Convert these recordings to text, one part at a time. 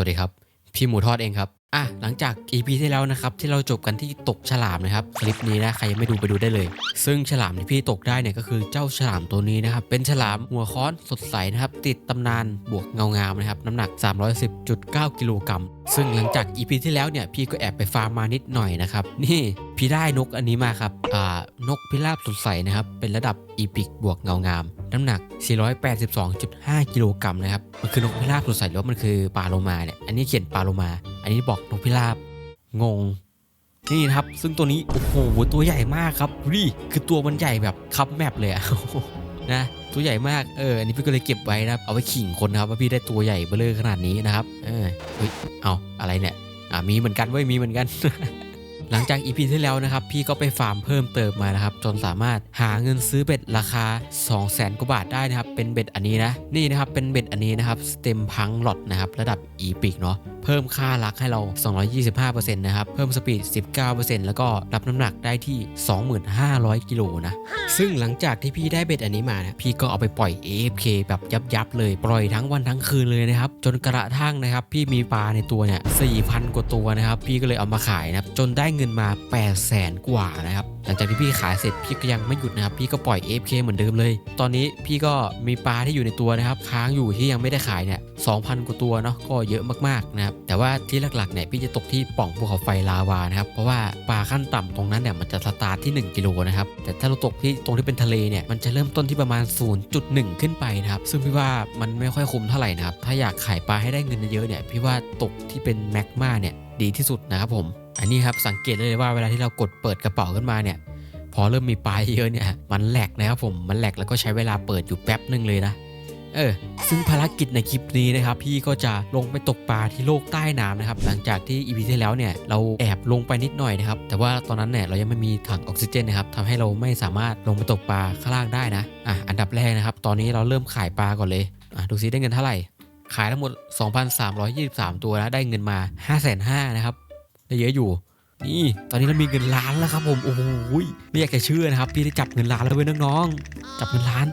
วัสดีครับ พี่หมูทอดเองครับอะหลังจาก EP ที่แล้วนะครับที่เราจบกันที่ตกฉลามนะครับคลิปนี้นะใครยังไม่ดูไปดูได้เลย ซึ่งฉลามที่พี่ตกได้เนี่ยก็คือเจ้าฉลามตัวนี้นะครับเป็นฉลามหัวค้อนสดใสนะครับติดตำนานบวกเงางามนะครับน้ำหนัก 310.9 กิโลกรัมซึ่งหลังจาก EP ที่แล้วเนี่ยพี่ก็แอบไปฟาร์มมานิดหน่อยนะครับนี่พี่ได้นกอันนี้มาครับอ่านกพิราบสดใสนะครับเป็นระดับอีพิกบวกเงางามน้ำหนัก 482.5 กิโลกรัมนะครับ มันคือนกพิราบสดใสหรือว่ามันคือปลาโลมาเนี่ย อันนี้เขียนปลาโลมา อันนี้บอกนกพิราบ งง นี่นะครับ ซึ่งตัวนี้ โอ้โห ตัวใหญ่มากครับดูดิคือตัวมันใหญ่แบบคับแมปเลยอะนะ ตัวใหญ่มาก เออ อันนี้พี่ก็เลยเก็บไว้นะครับ เอาไว้ขิงคนนะครับว่าพี่ได้ตัวใหญ่เบ้อเร่อขนาดนี้นะครับ เออ เฮ้ย เอาอะไรเนี่ย อ่ามีเหมือนกันเว้ย มีเหมือนกัน หลังจากอีพีที่แล้วนะครับ พี่ก็ไปฟาร์มเพิ่มเติมมานะครับ จนสามารถหาเงินซื้อเบ็ดราคา 2 0 0แสนกว่าบาทได้นะครับ เป็นเบ็ดอันนี้นะ นี่นะครับเป็นเบ็ดอันนี้นะครับสเต็มพังหลอดนะครับระดับอีพิกเนาะเพิ่มค่ารักให้เรา 225%นะครับเพิ่มสปีด 19%แล้วก็รับน้ำหนักได้ที่ 2500 กิโลนะซึ่งหลังจากที่พี่ได้เบ็ดอันนี้มานะพี่ก็เอาไปปล่อย AFK แบบยับยับเลยปล่อยทั้งวันทั้งคืนเลยนะครับจนกระทั่งนะครับพี่มีปลาในตัวเนี่ย4,000 กว่าตัวนะครับพี่ก็เลยเอามาขายนะจนได้เงินมา8 0 0 0 0 0กว่านะครับหลังจากที่พี่ขายเสร็จพี่ก็ยังไม่หยุดนะครับพี่ก็ปล่อย AFK เหมือนเดิมเลย ตอนนี้พี่ก็มีปลาที่อยู่ในตัวนะครับค้างอยู่ที่ยังไม่ได้ขายเนี่ย2,000 กว่าตัวเนาะก็เยอะมากๆนะครับแต่ว่าที่หลักๆเนี่ยพี่จะตกที่ปล่องภูเขาไฟลาวานะครับเพราะว่าปลาขั้นต่ำตรงนั้นเนี่ยมันจะสตาร์ทที่ 1กิโลนะครับแต่ถ้าเราตกที่ตรงที่เป็นทะเลเนี่ยมันจะเริ่มต้นที่ประมาณ 0.1 ขึ้นไปนะครับซึ่งพี่ว่ามันไม่ค่อยคุ้มเท่าไหร่นะครับถ้าอยากขายปลาให้ได้เงินเยอะเนี่ยพี่ว่าตกที่เป็นแมกมาเนี่ยดีที่สุดนะครับผม อันนี้ครับสังเกตได้เลยว่าเวลาที่เรากดเปิดกระเป๋าขึ้นมาเนี่ย พอเริ่มมีปลาเยอะเนี่ยมันแหลกนะครับผมมันแหลกแล้วก็ใช้เวลาเปิดอยู่แป๊บหนึ่งเลยนะเออซึ่งภารกิจในคลิปนี้นะครับ พี่ก็จะลงไปตกปลาที่โลกใต้น้ำนะครับ หลังจากที่อีพีที่แล้วเนี่ยเราแอบลงไปนิดหน่อยนะครับ แต่ว่าตอนนั้นเนี่ยเรายังไม่มีถังออกซิเจนนะครับทำให้เราไม่สามารถลงไปตกปลาข้างล่างได้นะอะอันดับแรกนะครับ ตอนนี้เราเริ่มขายปลาก่อนเลยอะดูซิได้เงินเท่าไหร่ ขายทั้งหมด 2,323 ตัวนะได้เงินมา 5,500นะครับ ได้เยอะอยู่ นี่ตอนนี้เรามีเงินล้านแล้วครับผมโอ้โหไม่อยากจะเชื่อนะครับพี่ได้จับเงินล้านแล้วเว้ยน้องๆจับเงินล้าน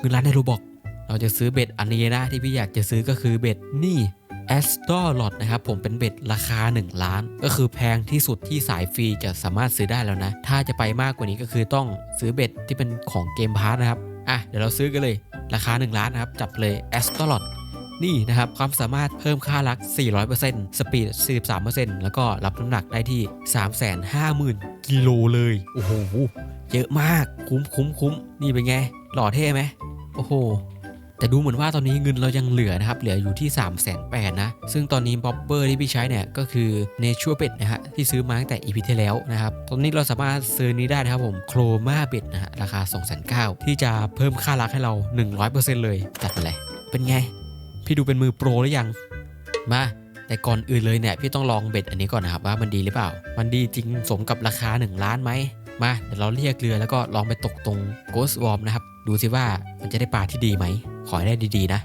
เงินล้านในโรบอกเราจะซื้อเบ็ดอันนี้นะที่พี่อยากจะซื้อก็คือเบ็ดนี่ a s t o r l o t นะครับผมเป็นเบ็ดราคา 1 ล้าน ก็คือแพงที่สุดที่สายฟรีจะสามารถซื้อได้แล้วนะ ถ้าจะไปมากกว่านี้ก็คือต้องซื้อเบ็ดที่เป็นของเกมพาร์ทนะครับ อะ เดี๋ยวเราซื้อกันเลยราคา 1 ล้านนะครับ จับเลย a s t o r l o t นี่นะครับความสามารถเพิ่มค่ารัก 400%สปีด 43%แล้วก็รับน้ำหนักได้ที่ 350,000 กิโลเลย โอ้โห เยอะมาก คุ้มคุ้มคุ้มนี่เป็นไง หล่อเท่ไหม โอ้โหแต่ดูเหมือนว่าตอนนี้เงินเรายังเหลือนะครับ เหลืออยู่ที่ 3 8 0 0 0นะ ซึ่งตอนนี้บ๊อบเบอร์ที่พี่ใช้เนี่ยก็คือเนชัวเบ็ดนะฮะที่ซื้อมาตั้งแต่อีพีที่แล้วนะครับ ตอนนี้เราสามารถซื้อนี้ได้นะครับผมโครมาเบ็ดนะฮะราคา2 9 0 0 0ที่จะเพิ่มค่ารักให้เรา 100%เลยจัดไปเลย เป็นไง พี่ดูเป็นมือโปรหรือยัง มา แต่ก่อนอื่นเลยเนี่ยพี่ต้องลองเบ็ดอันนี้ก่อนนะครับว่ามันดีหรือเปล่า มันดีจริงสมกับราคา 1 ล้านไหมมาเดี๋ยวเราเรียกเรือแล้วก็ลองไปตกตรง Ghost Worm นะครับ ดูสิว่ามันจะได้ปลาที่ดีไหม ขอให้ได้ดีๆนะ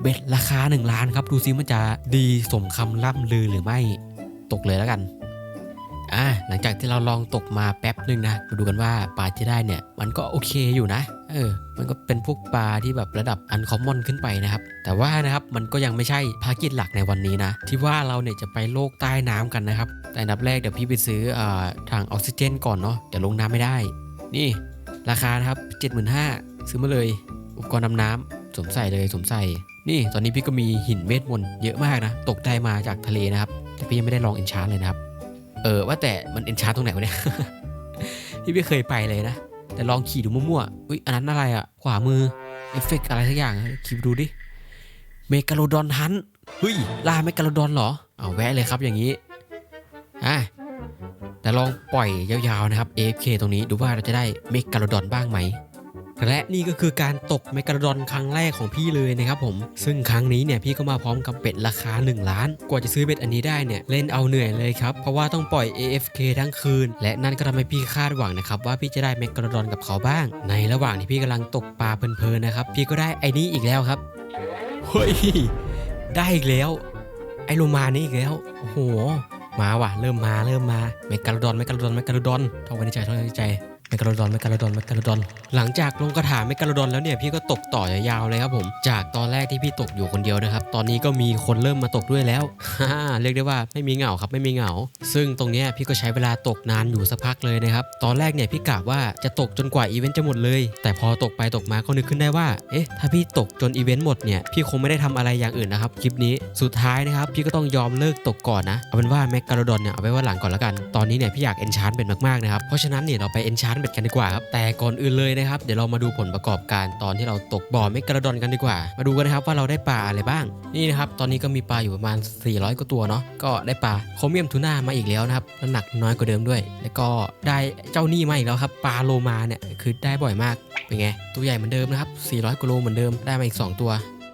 เบ็ดราคา 1 ล้านครับ ดูซิมันจะดีสมคำล่ำลือหรือไม่ ตกเลยแล้วกัน อ่าหลังจากที่เราลองตกมาแป๊บหนึ่งนะมาดูกันว่าปลาที่ได้เนี่ย มันก็โอเคอยู่นะ เออ มันก็เป็นพวกปลาที่แบบระดับอันคอมมอนขึ้นไปนะครับ แต่ว่านะครับมันก็ยังไม่ใช่ภารกิจหลักในวันนี้นะ ที่ว่าเราเนี่ยจะไปโลกใต้น้ำกันนะครับ แต่อันดับแรกเดี๋ยวพี่ไปซื้ออ่างออกซิเจนก่อนเนาะเดี๋ยวลงน้ำไม่ได้ นี่ ราคานะครับ75,000ซื้อมาเลย อุปกรณ์ดำน้ำสวมใส่เลยสวมใส่ นี่ตอนนี้พี่ก็มีหินเวทมนเยอะมากนะ ตกได้มาจากทะเลนะครับ แต่พี่ยังไม่ได้ลองเอนชาร์เลยนะครับ เออว่าแต่มันเอนชาร์ตรงไหนวะเนี่ย พี่ไม่เคยไปเลยนะ แต่ลองขี่ดูมั่วๆ อุ้ยอันนั้นอะไรอะ่ะขวามือ เอฟเฟกต์อะไรสักอย่างขี่ดูดิ เมกาโลดอนฮันเฮ้ยล่าเมกาโลดอนเหรอ เอาแวะเลยครับอย่างนี้ อะแต่ลองปล่อยยาวๆนะครับ AFK ตรงนี้ดูว่าเราจะได้เมกาโลดอนบ้างไหม และนี่ก็คือการตกเมกาดอนครั้งแรกของพี่เลยนะครับผม ซึ่งครั้งนี้เนี่ยพี่ก็มาพร้อมกับเป็ดราคา 1 ล้าน กว่าจะซื้อเป็ดอันนี้ได้เนี่ยเล่นเอาเหนื่อยเลยครับ เพราะว่าต้องปล่อย AFK ทั้งคืน และนั่นก็ทำให้พี่คาดหวังนะครับว่าพี่จะได้เมกาดอนกับเขาบ้าง ในระหว่างที่พี่กำลังตกปลาเพลินๆนะครับพี่ก็ได้ไอ้นี้อีกแล้วครับเฮ้ยได้อีกแล้ว ไอ้โลมานี่อีกแล้วโอ้โหมาว่ะเริ่มมาเริ่มมาเมกาลดอนเมกาลดอนเมกาลดอนท่องไว้ในใจท่องไว้ในใจ มกาโลดอนเมกาโลดอนเมกาโลดอน หลังจากลงกระถางเมกาโลดอนแล้วเนี่ยพี่ก็ตกต่อยาวๆเลยครับผม จากตอนแรกที่พี่ตกอยู่คนเดียวนะครับ ตอนนี้ก็มีคนเริ่มมาตกด้วยแล้วฮ่าเรียกได้ว่าไม่มีเหงาครับไม่มีเหงา ซึ่งตรงเนี้ยพี่ก็ใช้เวลาตกนานอยู่สักพักเลยนะครับ ตอนแรกเนี่ยพี่กะว่าจะตกจนกว่าอีเวนต์จะหมดเลย แต่พอตกไปตกมาก็นึกขึ้นได้ว่า เอ๊ะ ถ้าพี่ตกจนอีเวนต์หมดเนี่ย พี่คงไม่ได้ทำอะไรอย่างอื่นนะครับ คลิปนี้ สุดท้ายนะครับ พี่ก็ต้องยอมเลิกตกก่อนนะ เอาเป็นว่าแมกกาโลดอนเนี่ยเอาไว้ว่าหลังก่อนละกัน ตอนนี้เนี่ยพี่อยากเอนชานเป็นมากๆนะครับ เพราะฉะนั้นเนี่ยเราไปเอนชานเป็นกันดีกว่าครับแต่ก่อนอื่นเลยนะครับเดี๋ยวเรามาดูผลประกอบการตอนที่เราตกบ่อแมกกาโลดอนกันดีกว่า มาดูกันนะครับว่าเราได้ปลาอะไรบ้าง นี่นะครับตอนนี้ก็มีปลาอยู่ประมาณ 400 กว่าตัวเนาะก็ได้ปลาโคเมียมทูน่ามาอีกแล้วนะครับน้ำหนักน้อยกว่าเดิมด้วย แล้วก็ได้เจ้านี่มาอีกแล้วครับปลาโลมาเนี่ยคือได้บ่อยมากเป็นไงตัวใหญ่เหมือนเดิมนะครับ400กิโลเหมือนเดิมได้มาอีก 2 ตัว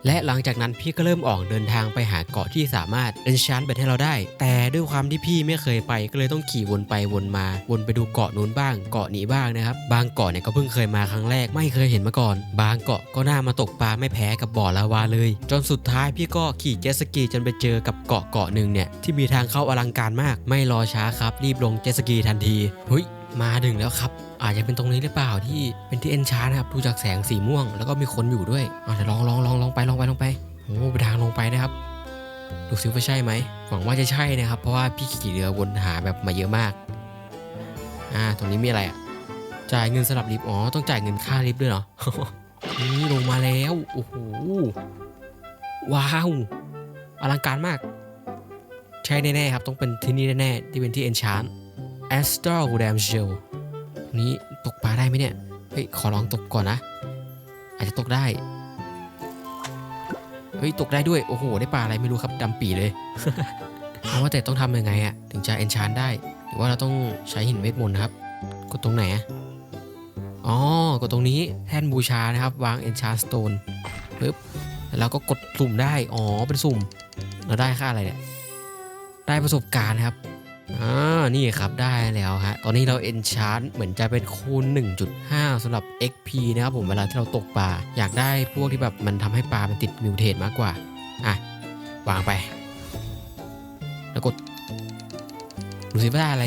และหลังจากนั้นพี่ก็เริ่มออกเดินทางไปหาเกาะที่สามารถเอนชานเบ็ดให้เราได้ แต่ด้วยความที่พี่ไม่เคยไปก็เลยต้องขี่วนไปวนมา วนไปดูเกาะนู้นบ้าง เกาะนี้บ้างนะครับ บางเกาะเนี่ยก็เพิ่งเคยมาครั้งแรกไม่เคยเห็นมาก่อน บางเกาะก็น่ามาตกปลาไม่แพ้กับบ่อลาวาเลย จนสุดท้ายพี่ก็ขี่เจ็ตสกีจนไปเจอกับเกาะเกาะหนึ่งเนี่ยที่มีทางเข้าอลังการมาก ไม่รอช้าครับรีบลงเจ็ตสกีทันทีเฮ้ยมาถึงแล้วครับ อาจจะเป็นตรงนี้หรือเปล่าที่เป็นที่เอนชาร์นะครับดูจากแสงสีม่วง แล้วก็มีคนอยู่ด้วยอาจจะเดี๋ยวลองลองลองลองไปลองไปลองไปโอ้ไปทางลงไปนะครับดูซิว่าใช่ไหมหวังว่าจะใช่นะครับ เพราะว่าพี่ขี่เรือวนหาแบบมาเยอะมากอ่าตรงนี้มีอะไรอะจ่ายเงินสลับลิฟต์อ๋อต้องจ่ายเงินค่าลิฟต์ด้วยเหรอนี่ลงมาแล้วโอ้โหว้าวอลังการมาก ใช่แน่ๆครับ ต้องเป็นที่นี่แน่ๆที่เป็นที่เอนชาน a s t r a l Dam Shell นี้ตกปลาได้ไหมเนี่ย เฮ้ย ขอลองตกก่อนนะ อาจจะตกได้ เฮ้ย ตกได้ด้วย โอ้โห ได้ปลาอะไรไม่รู้ครับดำปีเลยเอาว่าแต่ต้องทำยังไงอะถึงจะเอนชานได้ หรือว่าเราต้องใช้หินเวทมนต์นะครับ กดตรงไหนอะอ๋อกดตรงนี้แท่นบูชานะครับ วางเอนชานสโตนปึ๊บแล้วก็กดสุ่มได้ อ๋อ เป็นสุ่ม เราได้ค่าอะไรเนี่ย ได้ประสบการณ์ครับ อ่านี่ครับได้แล้วฮะตอนนี้เราเอนชานเหมือนจะเป็นคูณ 1.5สำหรับ XP นะครับผมเวลาที่เราตกปลาอยากได้พวกที่แบบมันทำให้ปลามันติดมิวเทตมากกว่า อะ วางไป แล้วกดดูสิว่าได้อะไร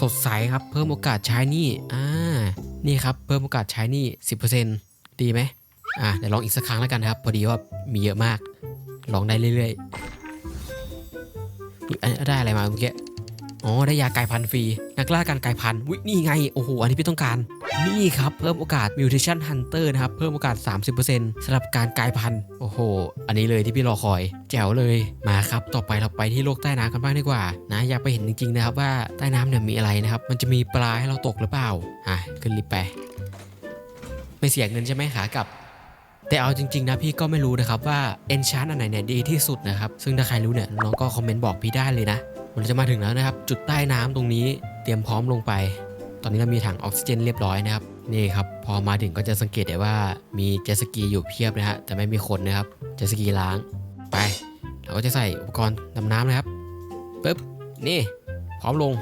สดใสครับ เพิ่มโอกาสใช้นี่อ่านี่ครับ เพิ่มโอกาสใช้นี่ 10%ดีไหมอะเดี๋ยวลองอีกสักครั้งแล้วกันครับ พอดีว่ามีเยอะมากลองได้เรื่อยๆอันนี้ได้อะไรมาเมื่อกี้ อ๋อได้ยากลายพันธุ์ฟรี นักล่าการกลายพันธุ์วินี่ไง โอ้โห อันนี้พี่ต้องการ นี่ครับ เพิ่มโอกาส Mutation Hunter นะครับ เพิ่มโอกาส 30%สำหรับการกลายพันธุ์โอ้โห อันนี้เลยที่พี่รอคอย แจ๋วเลยมาครับ ต่อไปเราไปที่โลกใต้น้ำกันบ้างดีกว่า นะอยากไปเห็นจริงๆนะครับว่าใต้น้ำเนี่ยมีอะไรนะครับ มันจะมีปลาให้เราตกหรือเปล่าอะขึ้นลิฟต์ไปไม่เสียเงินใช่ไหมขากลับแต่เอาจริงๆนะพี่ก็ไม่รู้นะครับว่า Enchant อันไหนเนี่ยดีที่สุดนะครับ ซึ่งถ้าใครรู้เนี่ยน้องก็คอมเมนต์บอกพี่ได้เลยนะ มันจะมาถึงแล้วนะครับ จุดใต้น้ำตรงนี้เตรียมพร้อมลงไป ตอนนี้เรามีถังออกซิเจนเรียบร้อยนะครับนี่ครับพอมาถึงก็จะสังเกตได้ว่ามีเจสกีอยู่เพียบนะฮะแต่ไม่มีคนนะครับเจสกีล้างไป เราก็จะใส่อุปกรณ์ดำน้ำนะครับปึ๊บนี่ พร้อมลง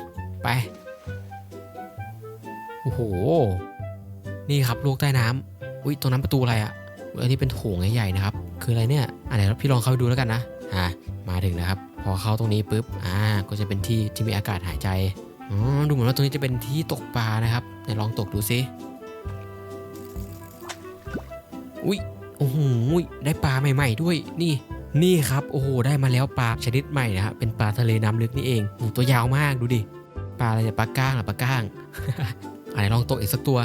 ไปโอ้โหนี่ครับลูกใต้น้ำอุ้ยตรงนั้นประตูอะไรอะอันนี้เป็นโถงใหญ่ๆนะครับ คืออะไรเนี่ยอันไหนพี่ลองเข้าไปดูแล้วกันนะอ่ามาถึงนะครับ อเข้าตรงนี้ปุ๊บอ่าก็จะเป็นที่ที่มีอากาศหายใจอ๋อดูเหมือนว่าตรงนี้จะเป็นที่ตกปลานะครับไหนลองตกดูซิอุ้ยโอ้โหได้ปลาใหม่ ๆ ด้วยนี่นี่ครับโอ้โหได้มาแล้วปลาชนิดใหม่นะครับเป็นปลาทะเลน้ำลึกนี่เองโอ้ตัวยาวมากดูดิปลาอะไรเนี่ยปลาก้างหรอปลาก้างอันไหนลองตกอีกสักตัว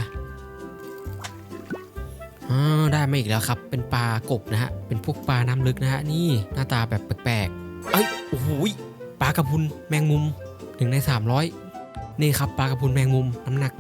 อ่าได้มาอีกแล้วครับ เป็นปลากบนะฮะเป็นพวกปลาน้ำลึกนะฮะนี่หน้าตาแบบแปลกๆ เอ้ยโอ้โหปลากระพุนแมงมุมหนึ่งใน 300 นี่ครับปลากระพุนแมงมุมน้ำหนัก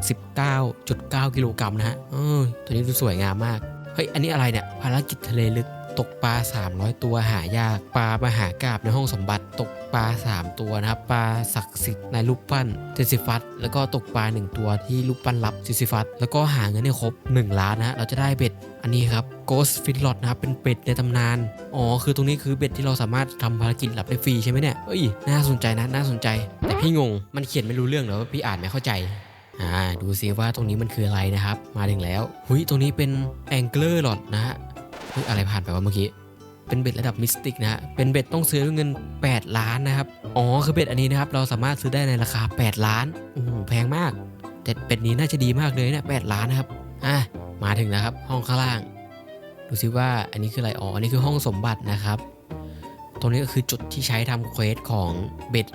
19.9 กิโลกรัมนะฮะเออตัวนี้ดูสวยงามมาก เฮ้ย อันนี้อะไรเนี่ยภารกิจทะเลลึก ตกปลา 300 ตัวหายากปลามหากราบในห้องสมบัติ ตกปลา 3 ตัวนะครับปลาศักดิ์สิทธิ์ในรูปปั้นเจสิฟัสแล้วก็ตกปลา 1 ตัวที่รูปปั้นรับเจสิฟัสแล้วก็หาเงินให้ครบ 1 ล้านนะฮะเราจะได้เบ็ดอันนี้ครับ Ghost f i t l o t นะครับเป็นเป็ดในตำนาน อ๋อ คือตรงนี้คือเบ็ดที่เราสามารถทำภารกิจรับได้ฟรีใช่ไหมเนี่ยเอ้ยน่าสนใจนะน่าสนใจ แต่พี่งงมันเขียนไม่รู้เรื่องหรอว่าพี่อ่านไม่เข้าใจอ่าดูซิว่าตรงนี้มันคืออะไรนะครับ มาถึงแล้ว หุยตรงนี้เป็น Angler Lot นะฮะ เฮ้ยอะไรผ่านไปวะเมื่อกี้ เป็นเบ็ดระดับมิสติกนะฮะ เป็นเบ็ดต้องซื้อด้วยเงิน 8 ล้านนะครับ อ๋อ คือเบ็ดอันนี้นะครับ เราสามารถซื้อได้ในราคา 8 ล้าน โอ้โห แพงมาก แต่เป็ดนี้น่าจะดีมากเลยเนี่ยแล้านนะครับ อะ มาถึงแล้วครับ ห้องข้างล่าง ดูซิว่าอันนี้คืออะไร อ๋อ อันนี้คือห้องสมบัตินะครับ ตรงนี้ก็คือจุดที่ใช้ทำเควสของเบ็ด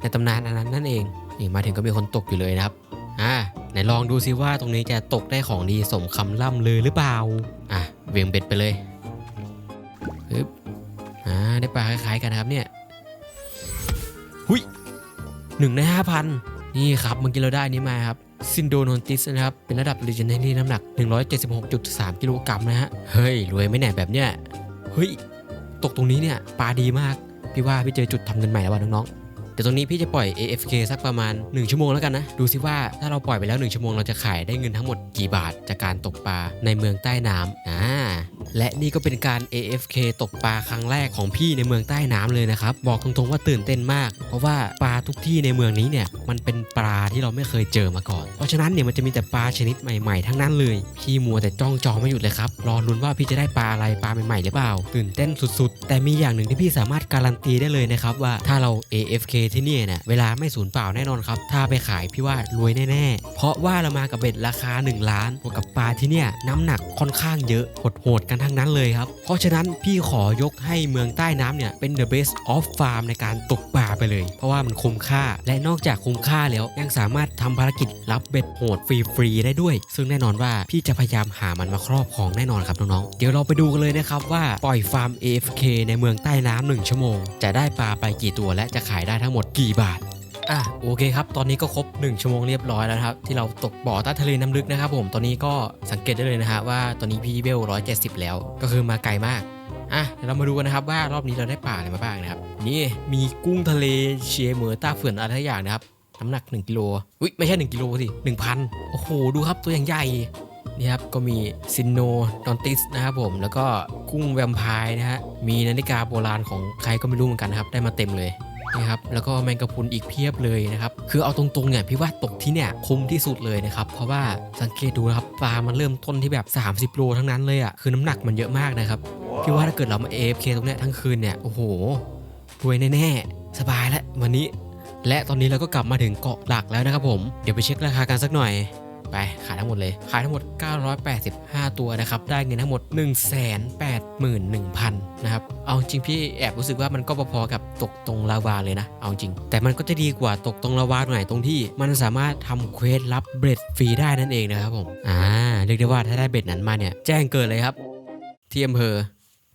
ในตำนานอันนั้นนั่นเอง นี่มาถึงก็มีคนตกอยู่เลยนะครับ อ่าไหนลองดูซิว่าตรงนี้จะตกได้ของดีสมคำล่ำลือหรือเปล่า อะเวียงเบ็ดไปเลยปึ๊บอ่าได้ปลาคล้ายๆกันนะครับเนี่ย หุยหนึ่งในห้าพันนี่ครับเมื่อกี้เราได้นี้มาครับซินโดนติสนะครับ เป็นระดับ Legendary น้ำหนัก 176.3 กิโลกรัมนะฮะ เฮ้ย รวยไม่แน่แบบเนี้ย เฮ้ย ตกตรงนี้เนี่ย ปลาดีมาก พี่ว่าพี่เจอจุดทำเงินใหม่แล้วว่ะน้องๆ เดี๋ยวตรงนี้พี่จะปล่อย AFK สักประมาณ 1 ชั่วโมงแล้วกันนะ ดูซิว่าถ้าเราปล่อยไปแล้ว 1 ชั่วโมงเราจะขายได้เงินทั้งหมดกี่บาทจากการตกปลาในเมืองใต้น้ำอ่า และนี่ก็เป็นการ AFK ตกปลาครั้งแรกของพี่ในเมืองใต้น้ำเลยนะครับ บอกตรงๆว่าตื่นเต้นมาก เพราะว่าปลาทุกที่ในเมืองนี้เนี่ยมันเป็นปลาที่เราไม่เคยเจอมาก่อน เพราะฉะนั้นเนี่ยมันจะมีแต่ปลาชนิดใหม่ๆ ทั้งนั้นเลย พี่มัวแต่จ้องจอไม่หยุดเลยครับ รอลุ้นว่าพี่จะได้ปลาอะไรปลาใหม่ๆหรือเปล่า ตื่นเต้นสุดๆ แต่มีอย่างหนึ่งที่พี่สามารถการันตีได้เลยนะครับว่าถ้าเรา AFK ที่นี่เนี่ยเวลาไม่สูญเปล่าแน่นอนครับ ถ้าไปขายพี่ว่ารวยแน่ๆ เพราะว่าเรามากับเบ็ดราคา 1 ล้านบวกกับปลาที่เนี่ยน้ำหนักค่อนข้างเยอะโหดๆกันทั้งนั้นเลยครับ เพราะฉะนั้นพี่ขอยกให้เมืองใต้น้ำเนี่ยเป็น the best of farm ในการตกปลาไปเลย เพราะว่ามันคุ้มค่า และนอกจากคุ้มค่าแล้วยังสามารถทำภารกิจรับเบ็ดโหดฟรีๆได้ด้วย ซึ่งแน่นอนว่าพี่จะพยายามหามันมาครอบครองแน่นอนครับน้องๆ เดี๋ยวเราไปดูกันเลยนะครับว่าปล่อยฟาร์ม AFK ในเมืองใต้น้ำหนึ่งชั่วโมง จะได้ปลาไปกี่ตัวและจะขายได้ทั้งหมดกี่บาท อะโอเคครับ ตอนนี้ก็ครบ 1 ชั่วโมงเรียบร้อยแล้วครับ ที่เราตกบ่อใต้ทะเลน้ำลึกนะครับผมตอนนี้ก็สังเกตได้เลยนะฮะว่าตอนนี้พี่เวล170 แล้ว ก็คือมาไกลมากอะเดี๋ยวเรามาดูกันนะครับว่ารอบนี้เราได้ปลาอะไรมาบ้างนะครับ นี่มีกุ้งทะเลเชียเหมือต้าเฟื่อนอะไรทุกอย่างนะครับน้ำหนัก 1กิโลอุ้ยไม่ใช่ 1กิโลสิ1,000 โอ้โห ดูครับตัวอย่างใหญ่นี่ครับก็มีซินโนดอนติสนะครับผมแล้วก็กุ้งแวมไพร์นะฮะมีนาฬิกาโบราณของใครก็ไม่รู้เหมือนกันนะครับได้มาเต็มเลย นี่ครับแล้วก็แมงกะพรุนอีกเพียบเลยนะครับคือเอาตรงๆเนี่ยพี่ว่าตกที่เนี่ยคุ้มที่สุดเลยนะครับเพราะว่าสังเกตดูนะครับปลามันเริ่มต้นที่แบบ 30 โลทั้งนั้นเลยอะคือน้ำหนักมันเยอะมากนะครับพี่ว่าถ้าเกิดเรามา AFK ตรงเนี้ยทั้งคืนเนี่ยโอ้โหรวยแน่ๆสบายแล้ววันนี้ และตอนนี้เราก็กลับมาถึงเกาะหลักแล้วนะครับผมเดี๋ยวไปเช็คราคากันสักหน่อย ไปขายทั้งหมดเลย ขายทั้งหมด 985 ตัวนะครับ ได้เงินทั้งหมด 181,000นะครับ เอาจริงพี่แอบรู้สึกว่ามันก็พอๆกับตกตรงลาวาเลยนะ เอาจริง แต่มันก็จะดีกว่าตกตรงลาวาหน่อยตรงที่ มันสามารถทำเควสรับเบรดฟรีได้นั่นเองนะครับผม อ่า เรียกได้ว่าถ้าได้เบ็ดนั้นมาเนี่ย แจ้งเกิดเลยครับที่อำเภอ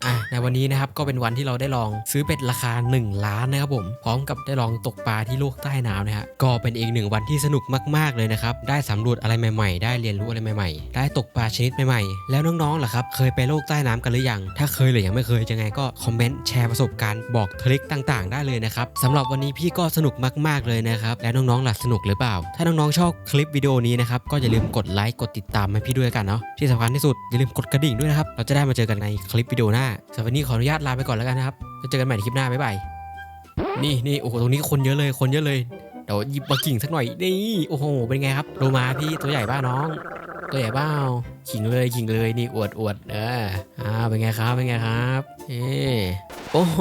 อะในวันนี้นะครับก็เป็นวันที่เราได้ลองซื้อเป็ดราคา 1 ล้านนะครับผม พร้อมกับได้ลองตกปลาที่โลกใต้น้ำนะฮะก็เป็นอีกหนึ่งวันที่สนุกมากๆเลยนะครับ ได้สำรวจอะไรใหม่ๆ ได้เรียนรู้อะไรใหม่ๆ ได้ตกปลาชนิดใหม่ๆ แล้วน้องๆล่ะครับ เคยไปโลกใต้น้ำกันหรือยัง ถ้าเคยหรือยังไม่เคยยังไงก็คอมเมนต์แชร์ประสบการณ์บอกทริคต่างๆ ได้เลยนะครับสำหรับวันนี้พี่ก็สนุกมากๆเลยนะครับแล้วน้องๆล่ะสนุกหรือเปล่า ถ้าน้องๆชอบคลิปวิดีโอนี้นะครับก็อย่าลืมกดไลค์กดติดตามให้พี่ด้วยกันเนาะที่สำคัญที่สุดอย่าลืมกดกระดิ่งด้วยนะครับเราจะได้มาเจอกันในคลิปวิดีโอหน้าสำหรับวันนี้ขออนุญาตลาไปก่อนแล้วกันนะครับแล้วเจอกันใหม่ในคลิปหน้าบ๊ายบายนี่นี่โอ้โหตรงนี้คนเยอะเลยคนเยอะเลยเดี๋ยวหยิบมากิ่งสักหน่อยนี่โอ้โหเป็นไงครับโลมาพี่ตัวใหญ่บ้าน้อง ตัวใหญ่บ้าขิงเลยขิงเลยนี่อวดอวดเอออ่าเป็นไงครับเป็นไงครับเออโอ้โห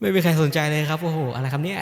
ไม่มีใครสนใจเลยครับโอ้โหอะไรครับเนี่ย